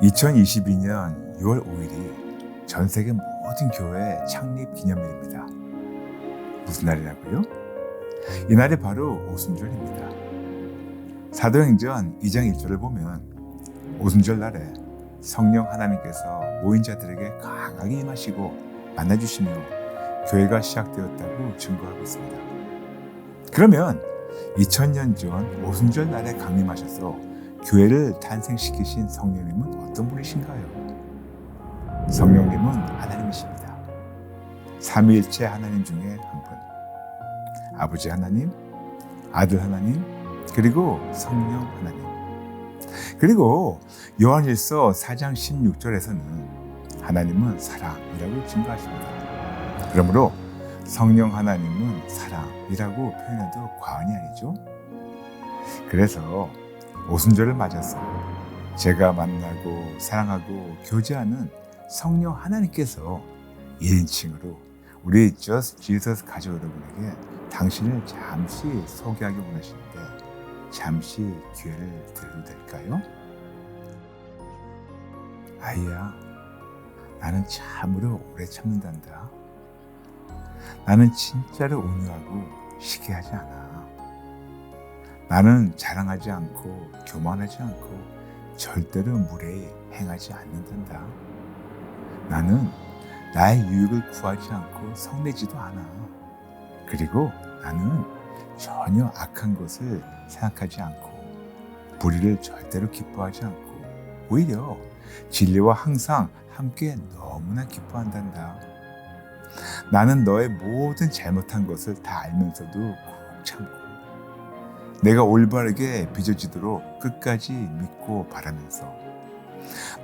2022년 6월 5일이 전 세계 모든 교회 창립 기념일입니다. 무슨 날이라고요? 이 날이 바로 오순절입니다. 사도행전 2장 1절을 보면 오순절 날에 성령 하나님께서 모인 자들에게 강하게 임하시고 만나주시며 교회가 시작되었다고 증거하고 있습니다. 그러면 2000년 전 오순절 날에 강림하셔서 교회를 탄생시키신 성령님은 어떤 분이신가요? 성령님은 하나님이십니다. 삼위일체 하나님 중에 한 분. 아버지 하나님, 아들 하나님, 그리고 성령 하나님. 그리고 요한일서 4장 16절에서는 하나님은 사랑이라고 증거하십니다. 그러므로 성령 하나님은 사랑이라고 표현해도 과언이 아니죠. 그래서 오순절을 맞아서 제가 만나고 사랑하고 교제하는 성령 하나님께서 1인칭으로 우리 Just Jesus 가족 여러분에게 당신을 잠시 소개하기 원하시는데 잠시 기회를 드려도 될까요? 아이야, 나는 참으로 오래 참는단다. 나는 진짜로 온유하고 시기하지 않아. 나는 자랑하지 않고 교만하지 않고 절대로 무례히 행하지 않는단다. 나는 나의 유익을 구하지 않고 성내지도 않아. 그리고 나는 전혀 악한 것을 생각하지 않고 불의를 절대로 기뻐하지 않고 오히려 진리와 항상 함께 너무나 기뻐한단다. 나는 너의 모든 잘못한 것을 다 알면서도 꾹 참고 내가 올바르게 빚어지도록 끝까지 믿고 바라면서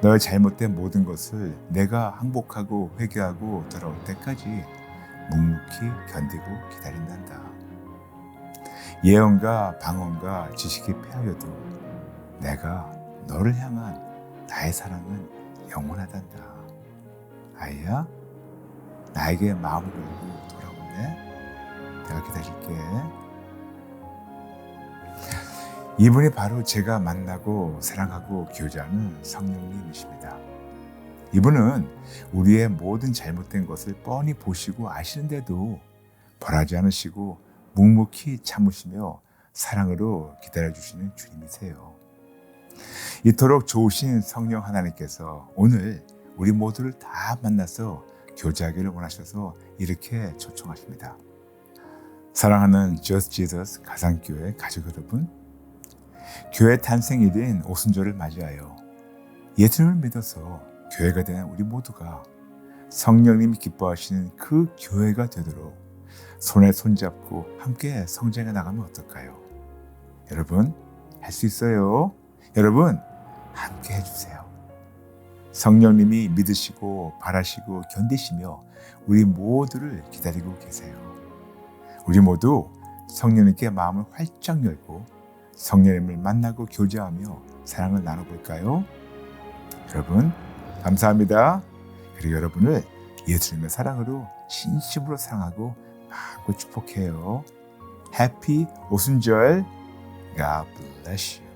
너의 잘못된 모든 것을 내가 항복하고 회개하고 돌아올 때까지 묵묵히 견디고 기다린단다. 예언과 방언과 지식이 패하여도 내가 너를 향한 나의 사랑은 영원하단다. 아이야, 나에게 마음을 열고 돌아오네. 내가 기다릴게. 이분이 바로 제가 만나고 사랑하고 교제하는 성령님이십니다. 이분은 우리의 모든 잘못된 것을 뻔히 보시고 아시는데도 벌하지 않으시고 묵묵히 참으시며 사랑으로 기다려주시는 주님이세요. 이토록 좋으신 성령 하나님께서 오늘 우리 모두를 다 만나서 교제하기를 원하셔서 이렇게 초청하십니다. 사랑하는 Just Jesus 가상교회 가족 여러분, 교회 탄생일인 오순절을 맞이하여 예수님을 믿어서 교회가 된 우리 모두가 성령님이 기뻐하시는 그 교회가 되도록 손에 손잡고 함께 성장해 나가면 어떨까요? 여러분, 할 수 있어요. 여러분, 함께 해주세요. 성령님이 믿으시고 바라시고 견디시며 우리 모두를 기다리고 계세요. 우리 모두 성령님께 마음을 활짝 열고 성령님을 만나고 교제하며 사랑을 나눠볼까요? 여러분, 감사합니다. 그리고 여러분을 예수님의 사랑으로 진심으로 사랑하고 마음껏 축복해요. 해피 오순절. God bless you.